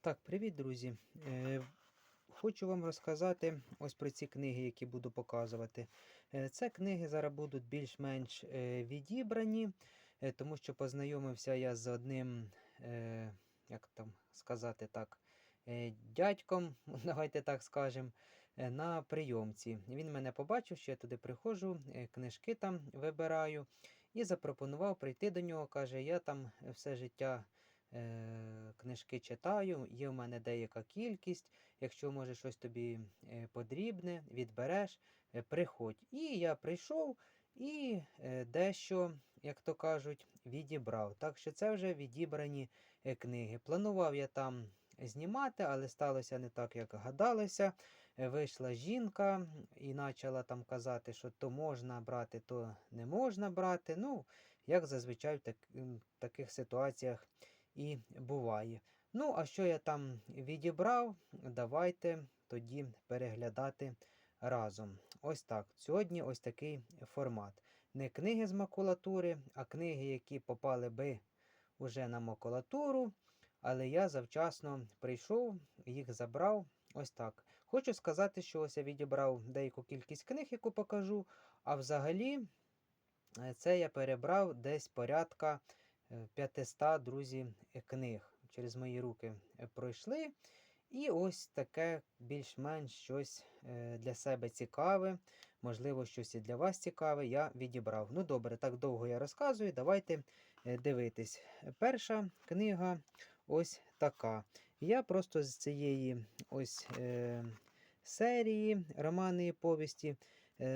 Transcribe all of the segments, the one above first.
Так, привіт, друзі. Е, Хочу вам розказати ось про ці книги, які буду показувати. Е, Це книги зараз будуть більш-менш е, відібрані, е, тому що познайомився я з одним, е, як там сказати так, е, дядьком, давайте так скажемо, е, на прийомці. Він мене побачив, що я туди приходжу, е, книжки там вибираю і запропонував прийти до нього. Каже, я там все життя книжки читаю, є в мене деяка кількість. Якщо може щось тобі е, потрібне, відбереш, е, приходь. І я прийшов і е, дещо, як то кажуть, відібрав. Так що це вже відібрані е, книги. Планував я там знімати, але сталося не так, як гадалося. Е, Вийшла жінка і почала там казати, що то можна брати, то не можна брати. Ну, як зазвичай в так, таких ситуаціях і буває. Ну, а що я там відібрав, давайте тоді переглядати разом. Ось так. Сьогодні ось такий формат. Не книги з макулатури, а книги, які попали би уже на макулатуру. Але я завчасно прийшов, їх забрав. Ось так. Хочу сказати, що ось я відібрав деяку кількість книг, яку покажу. А взагалі, е, це я перебрав десь порядка 500, друзі, книг. Через мої руки е, пройшли. І ось таке більш-менш щось е, для себе цікаве, можливо, щось і для вас цікаве, я відібрав. Ну добре, так довго я розказую. Давайте е, дивитись. Перша книга ось така. Я просто з цієї ось е, серії романи і повісті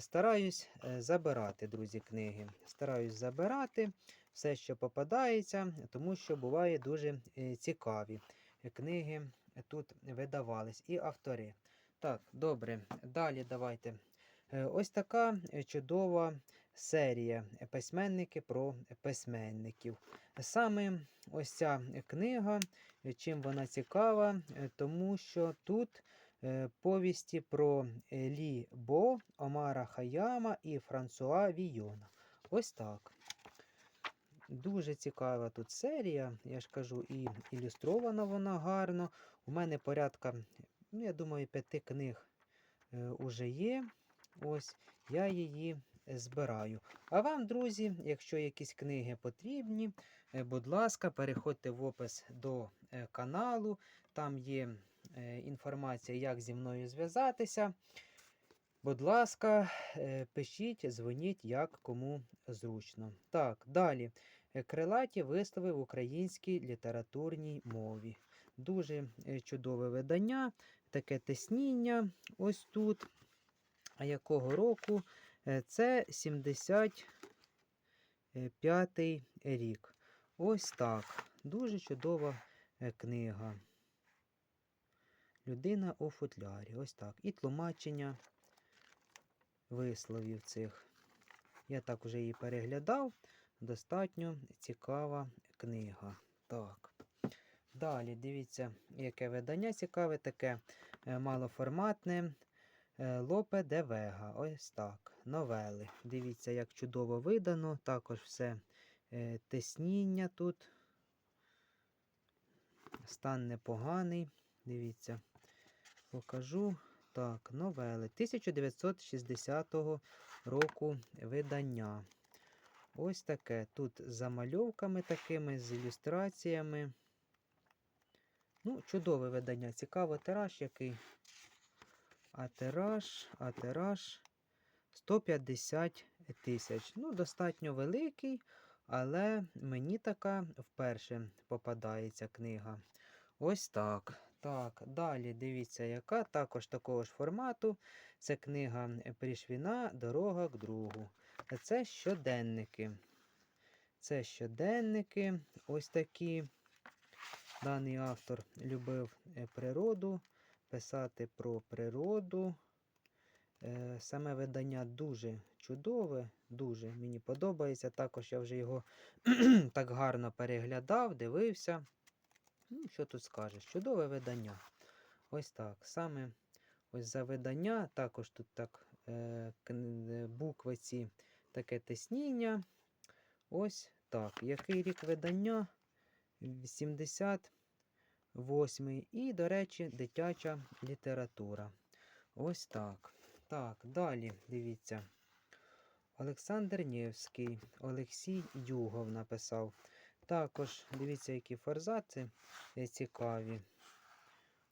стараюсь е, забирати, друзі, книги. Стараюсь забирати все, що попадається, тому що буває дуже е, цікаві книги тут видавались і автори. Так, добре, далі давайте. Е, Ось така е, чудова серія е, письменники про письменників. Саме ось ця книга, е, чим вона цікава, е, тому що тут е, повісті про е, Лі Бо, Омара Хаяма і Франсуа Війона. Ось так. Дуже цікава тут серія, я ж кажу, і ілюстрована вона гарно. У мене порядка, ну, я думаю, п'яти книг е, уже є. Ось я її збираю. А вам, друзі, якщо якісь книги потрібні, е, будь ласка, переходьте в опис до е, каналу. Там є інформація, як зі мною зв'язатися. Будь ласка, е, пишіть, дзвоніть, як кому зручно. Так, далі. Е, Крилаті вистави в українській літературній мові. Дуже е, чудове видання, таке тисніння ось тут. А якого року? Е, Це 75-й рік. Ось так. Дуже чудова е, книга. Людина у футлярі. Ось так. І тлумачення висловів цих. Я так уже її переглядав. Достатньо цікава книга. Так. Далі дивіться, яке видання цікаве, таке е, малоформатне. е, Лопе де Вега. Ось так. Новели. Дивіться, як чудово видано. Також все е, тесніння тут. Стан непоганий. Дивіться, покажу. Так, новели 1960 року видання. Ось таке. Тут з замальовками такими, з ілюстраціями. Ну, чудове видання. Цікаво, тираж який. А тираж, а тираж 150 тисяч. Ну, достатньо великий, але мені така вперше попадається книга. Ось так. Так, далі дивіться, яка також такого ж формату. Це книга Пришвіна Дорога к другу. Це щоденники. Це щоденники. Ось такі. Даний автор любив е, природу, писати про природу. Е, Саме видання дуже чудове, дуже мені подобається. Також я вже його так гарно переглядав, дивився. Ну, що тут скажеш? Чудове видання. Ось так. Саме ось за видання. Також тут так е, е, букви ці таке тисніння. Ось так. Який рік видання? 80 восьмий. І, до речі, дитяча література. Ось так. Так, далі дивіться. Олександр Нєвський, Олексій Югов написав. Також дивіться, які форзаци е, цікаві.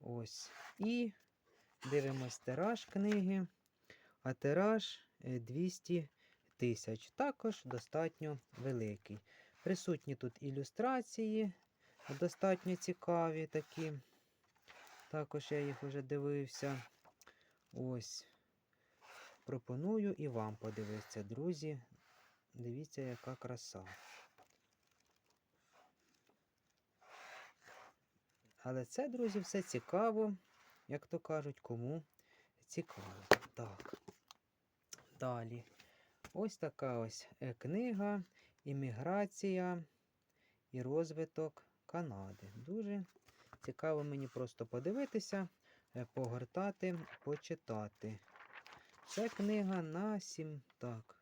Ось. І дивимось тираж книги. А тираж е, 200 тисяч. Також достатньо великий. Присутні тут ілюстрації, достатньо цікаві такі. Також я їх вже дивився. Ось. Пропоную і вам подивитися, друзі. Дивіться, яка краса. Але це, друзі, все цікаво, як то кажуть, кому цікаво. Так. Далі. Ось така ось е, книга Імміграція і розвиток Канади. Дуже цікаво мені просто подивитися, е, погортати, почитати. Це книга на 7, так,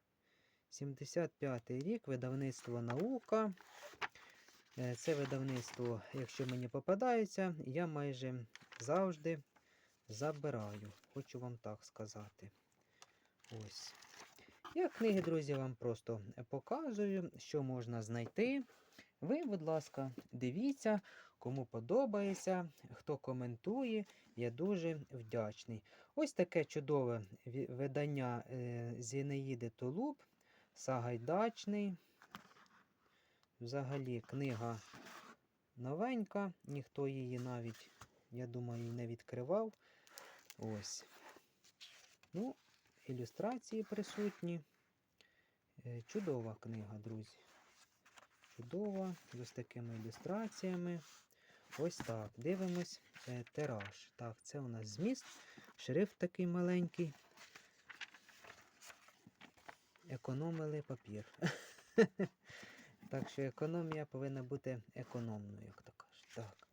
75 рік, видавництво наука. Е, Це видавництво, якщо мені попадається, я майже завжди забираю. Хочу вам так сказати. Ось. Я книги, друзі, вам просто показую, що можна знайти. Ви, будь ласка, дивіться, кому подобається, хто коментує, я дуже вдячний. Ось таке чудове видання е, Зінаїди Тулуб, Сагайдачний. Взагалі книга новенька, ніхто її навіть, я думаю, не відкривав. Ось. Ну, ілюстрації присутні. Е, Чудова книга, друзі. Чудова, з такими ілюстраціями. Ось так. Дивимось е, тираж. Так, це у нас зміст. Шрифт такий маленький. Економили папір. Так що економія повинна бути економною, як то кажуть. Так.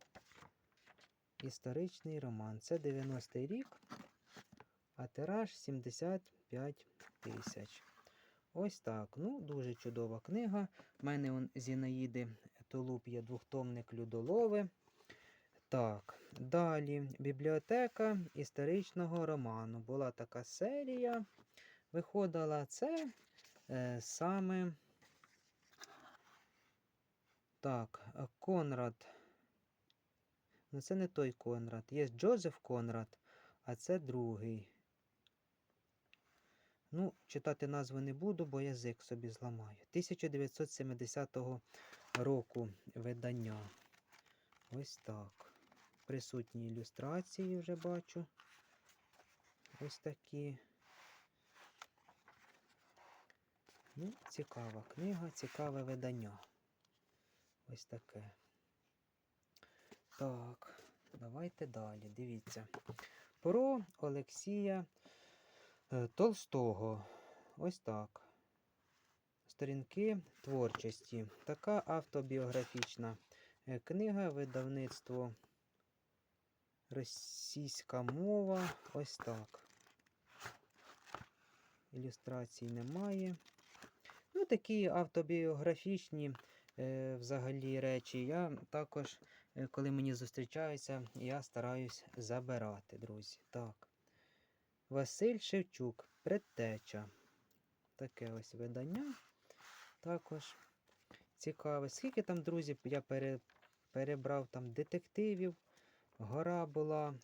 Історичний роман. Це 90-й рік, а тираж 75 тисяч. Ось так. Ну, дуже чудова книга. У мене он Зінаїди Тулуб є двохтомник Людолови. Так, далі бібліотека історичного роману. Була така серія. Виходила це е, саме. Так, е, Конрад. Ну, це не той Конрад. Є Джозеф Конрад, а це другий. Ну, читати назву не буду, бо язик собі зламаю. 1970 року видання. Ось так. Присутні ілюстрації вже бачу. Ось такі. Ну, цікава книга, цікаве видання. Ось таке. Так, давайте далі. Дивіться. Про Олексія е, Толстого. Ось так. Сторінки творчості. Така автобіографічна е, книга, видавництво російська мова. Ось так. Ілюстрацій немає. Ну, такі автобіографічні взагалі речі. Я також, е, коли мені зустрічаються, я стараюсь забирати, друзі. Так. Василь Шевчук, предтеча. Таке ось видання. Також цікаве. Скільки там, друзі, я пере, перебрав там детективів, гора була.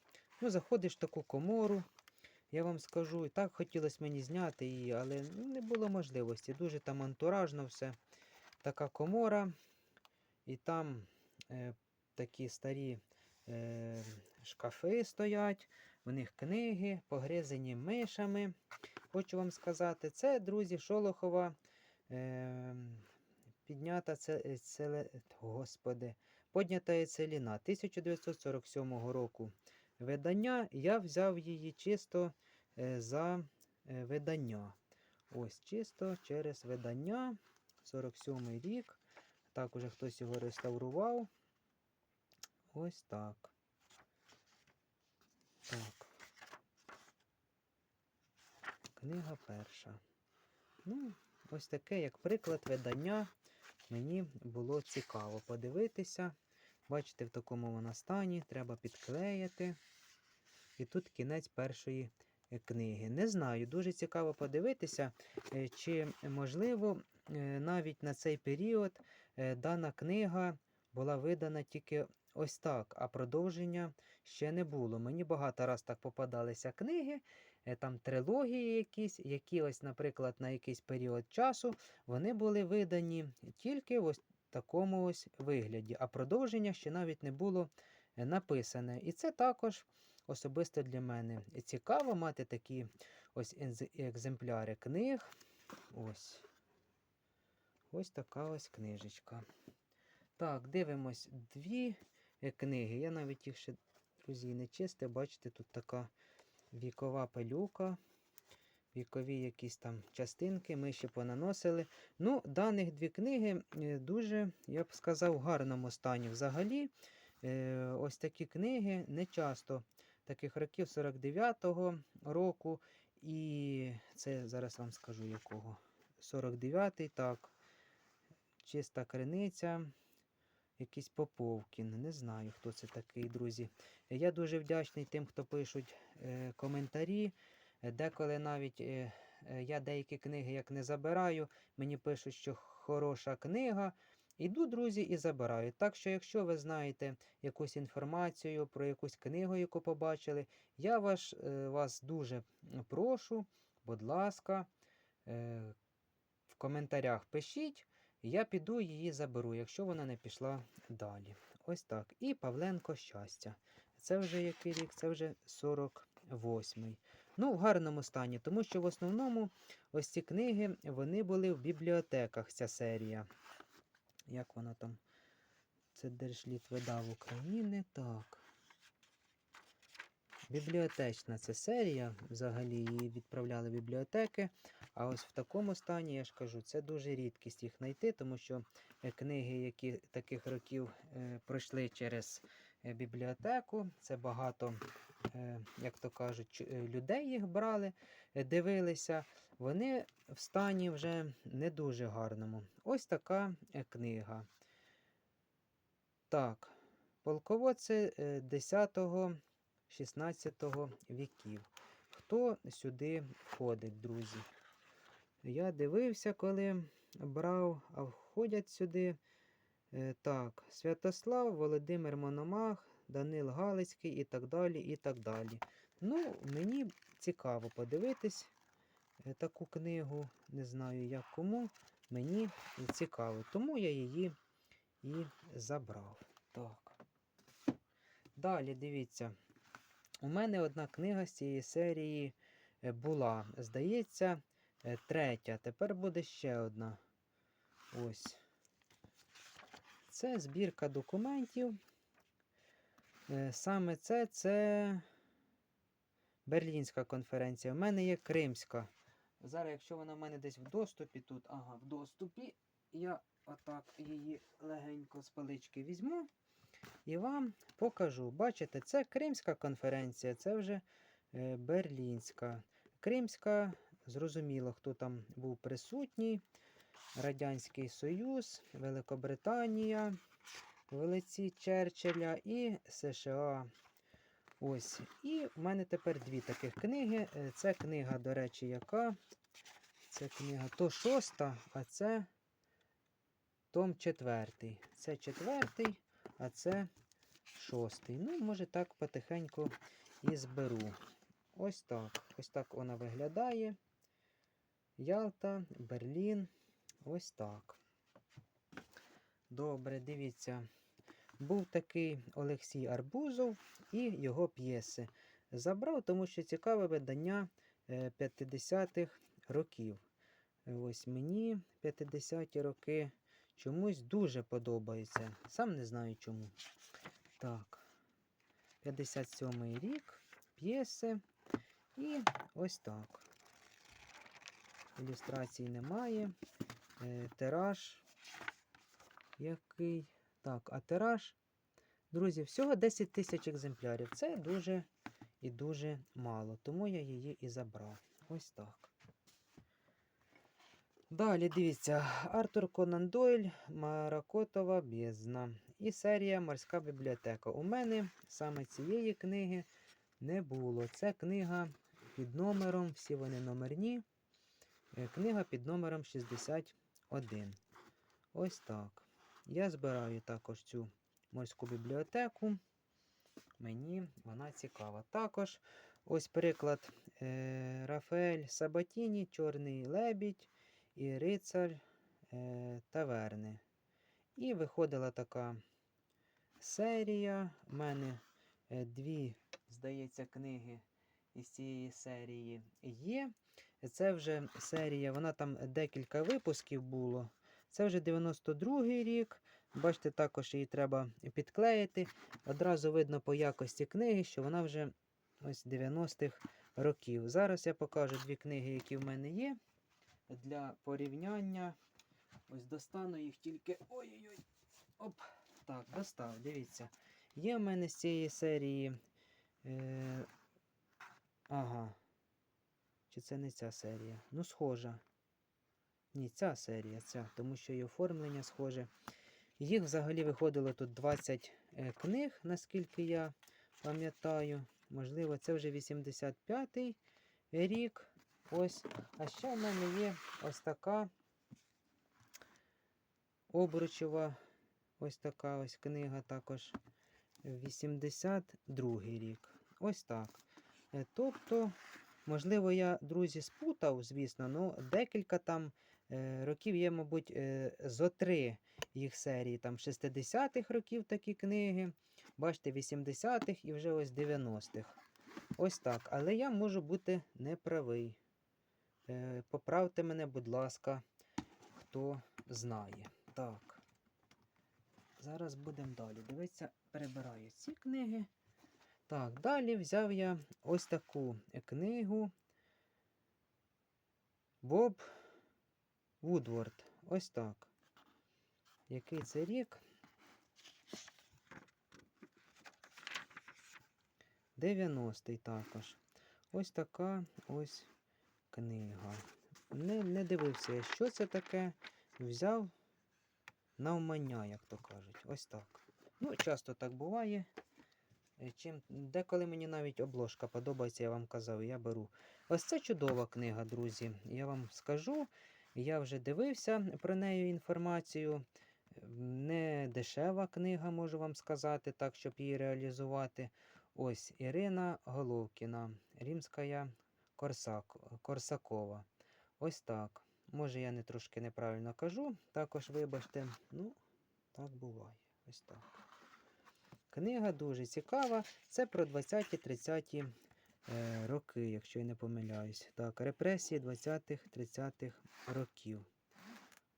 Ну, заходиш в таку комору. Я вам скажу, і так хотілося мені зняти її, але ну, не було можливості. Дуже там антуражно все. Така комора, і там е, такі старі е, шкафи стоять, в них книги, погризані мишами. Хочу вам сказати, це, друзі, Шолохова е, піднята це, це, господи, поднята целіна 1947 року видання. Я взяв її чисто е, за е, видання. Ось чисто через видання. 47 рік. Так, уже хтось його реставрував. Ось так. Так. Книга перша. Ну, ось таке, як приклад видання, мені було цікаво подивитися. Бачите, в такому вона стані, треба підклеїти. І тут кінець першої е, книги. Не знаю, дуже цікаво подивитися, е, чи можливо навіть на цей період е, дана книга була видана тільки ось так, а продовження ще не було. Мені багато раз так попадалися книги, е, там трилогії якісь, які ось, наприклад, на якийсь період часу вони були видані тільки в ось такому ось вигляді, а продовження ще навіть не було е, написане. І це також особисто для мене цікаво мати такі ось екземпляри книг. Ось. Ось така ось книжечка. Так, дивимось дві е, книги. Я навіть їх ще, друзі, не чистив. Бачите, тут така вікова пилюка. Вікові якісь там частинки ми ще понаносили. Ну, даних дві книги е, дуже, я б сказав, в гарному стані. Взагалі, е, ось такі книги не часто таких років 49-го року. І це зараз вам скажу якого. 49-й, так. Чиста криниця. Якийсь Поповкін. Не знаю, хто це такий, друзі. Я дуже вдячний тим, хто пишуть е, коментарі. Деколи навіть е, е, я деякі книги як не забираю, мені пишуть, що хороша книга. Іду, друзі, і забираю. Так що, якщо ви знаєте якусь інформацію про якусь книгу, яку побачили, я ваш, е, вас дуже прошу, будь ласка, е, в коментарях пишіть, я піду її заберу, якщо вона не пішла далі. Ось так. І Павленко щастя. Це вже який рік? Це вже 48-й. Ну, в гарному стані, тому що в основному ось ці книги вони були в бібліотеках, ця серія. Як вона там? Це Держліт видав України. Так. Бібліотечна це серія. Взагалі її відправляли в бібліотеки. А ось в такому стані, я ж кажу, це дуже рідкість їх знайти, тому що е, книги, які таких років е, пройшли через е, бібліотеку, це багато, е, як то кажуть, е, людей їх брали, дивилися. Вони в стані вже не дуже гарному. Ось така книга. Так, полководці 10-16 віків. Хто сюди входить, друзі? Я дивився, коли брав, а входять сюди. е, Так, Святослав, Володимир Мономах, Данил Галицький і так далі. і так далі. Ну, мені цікаво подивитись е, таку книгу. Не знаю як кому. Мені цікаво. Тому я її і забрав. Так. Далі дивіться. У мене одна книга з цієї серії е, була. Здається, е, третя. Тепер буде ще одна. Ось. Це збірка документів. Е, Саме це це Берлінська конференція. У мене є Кримська. Зараз, якщо вона в мене десь в доступі тут, ага, в доступі, я отак її легенько з палички візьму і вам покажу. Бачите, це Кримська конференція, це вже е, Берлінська. Кримська, зрозуміло, хто там був присутній. Радянський Союз, Великобританія, Велиці Черчилля і США. Ось. І в мене тепер дві таких книги. Е, Це книга, до речі, яка? Це книга то шоста, а це том четвертий. Це четвертий, а це шостий. Ну, може так потихеньку і зберу. Ось так. Ось так вона виглядає. Ялта, Берлін. Ось так. Добре, дивіться. Був такий Олексій Арбузов і його п'єси. Забрав, тому що цікаве видання е, 50-х років. Ось мені 50-ті роки чомусь дуже подобається. Сам не знаю чому. Так. 57-й рік, п'єси. І ось так. Ілюстрацій немає. Е, тираж. Який? Так, а тираж. Друзі, всього 10 тисяч екземплярів. Це дуже і дуже мало. Тому я її і забрав. Ось так. Далі дивіться, Артур Конан Дойль, Маракотова бездна. і серія Морська бібліотека. У мене саме цієї книги не було. Це книга під номером, всі вони номерні. Е, Книга під номером 61. Ось так. Я збираю також цю морську бібліотеку. Мені вона цікава. Також ось приклад е, Рафаель Сабатіні, Чорний лебідь і Рицар е, Таверни. І виходила така серія. У мене е, дві, здається, книги із цієї серії є. Це вже серія, вона там декілька випусків було. Це вже 92-й рік. Бачите, також її треба підклеїти. Одразу видно по якості книги, що вона вже ось 90-х років. Зараз я покажу дві книги, які в мене є. Для порівняння. Ось достану їх тільки. Ой-ой-ой. Оп. Так, достав, дивіться. Є в мене з цієї серії. Е... Ага. Чи це не ця серія? Ну, схожа. Ні, ця серія, ця, тому що і оформлення схоже. Їх взагалі виходило тут 20 е, книг, наскільки я пам'ятаю. Можливо, це вже 85-й рік. Ось. А ще в мене є ось така обручева, ось така ось книга також 82-й рік. Ось так. Е, Тобто, можливо, я, друзі, спутав, звісно, але декілька там е, років є, мабуть, е, зо три їх серії. Там 60-х років такі книги. Бачите, 80-х і вже ось 90-х. Ось так. Але я можу бути неправий. Е, Поправте мене, будь ласка, хто знає. Так. Зараз будемо далі. Дивіться, перебираю ці книги. Так, далі взяв я ось таку книгу Боб Вудворд. Ось так. Який це рік? 90-й також. Ось така ось книга. Не, не дивився що це таке. Взяв навмання, як то кажуть. Ось так. Ну, часто так буває. Е, Чим, деколи мені навіть обложка подобається, я вам казав, я беру. Ось це чудова книга, друзі. Я вам скажу. Я вже дивився про неї інформацію. Не дешева книга, можу вам сказати, так, щоб її реалізувати. Ось Ірина Головкіна, Римська Корсак, Корсакова. Ось так. Може, я не трошки неправильно кажу. Також, вибачте, ну, так буває. Ось так. Книга дуже цікава. Це про 20-30 е, роки, якщо я не помиляюсь. Так, репресії 20-30-х років.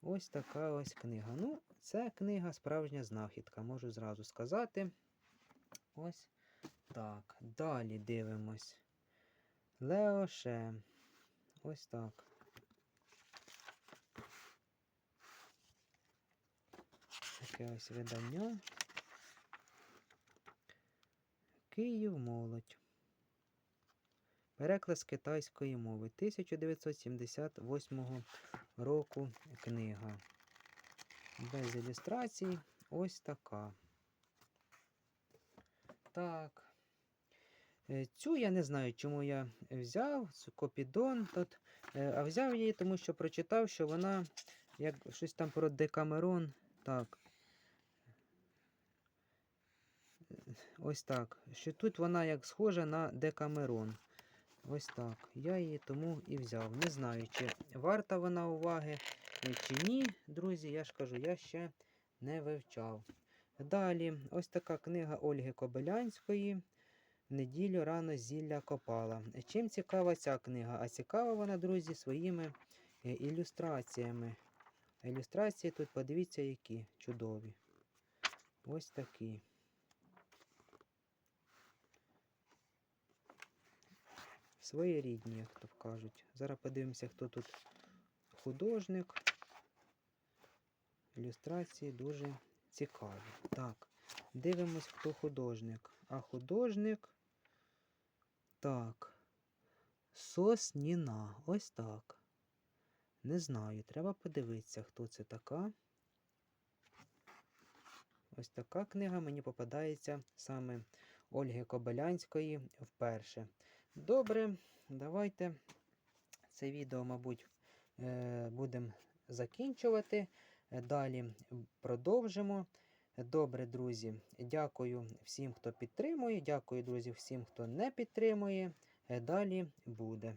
Ось така ось книга. Ну, це книга справжня знахідка, можу зразу сказати. Ось так. Далі дивимось. Леоше. Ось так. Таке ось видання. Київ молодь. Переклад з китайської мови 1978 року книга. Без ілюстрацій. Ось така. Так. Е, Цю я не знаю, чому я взяв. Копідон. Тут, е, а взяв її, тому що прочитав, що вона як щось там про Декамерон. Так. Ось так. Що тут вона як схожа на Декамерон. Ось так. Я її тому і взяв. Не знаю, чи варта вона уваги, е, чи ні. Друзі, я ж кажу, я ще не вивчав. Далі, ось така книга Ольги Кобилянської. Неділю рано зілля копала. Чим цікава ця книга? А цікава вона, друзі, своїми е, ілюстраціями. Ілюстрації тут, подивіться, які чудові. Ось такі. Своєрідні, як то кажуть. Зараз подивимося, хто тут художник. Ілюстрації дуже цікаві. Так, дивимось, хто художник. А художник. Так. Сосніна. Ось так. Не знаю, треба подивитися, хто це така. ось така книга мені попадається саме Ольги Кобилянської вперше. Добре, давайте це відео, мабуть, е, будемо закінчувати. Е, Далі продовжимо. Добре, друзі, дякую всім, хто підтримує. Дякую, друзі, всім, хто не підтримує. Е, Далі буде.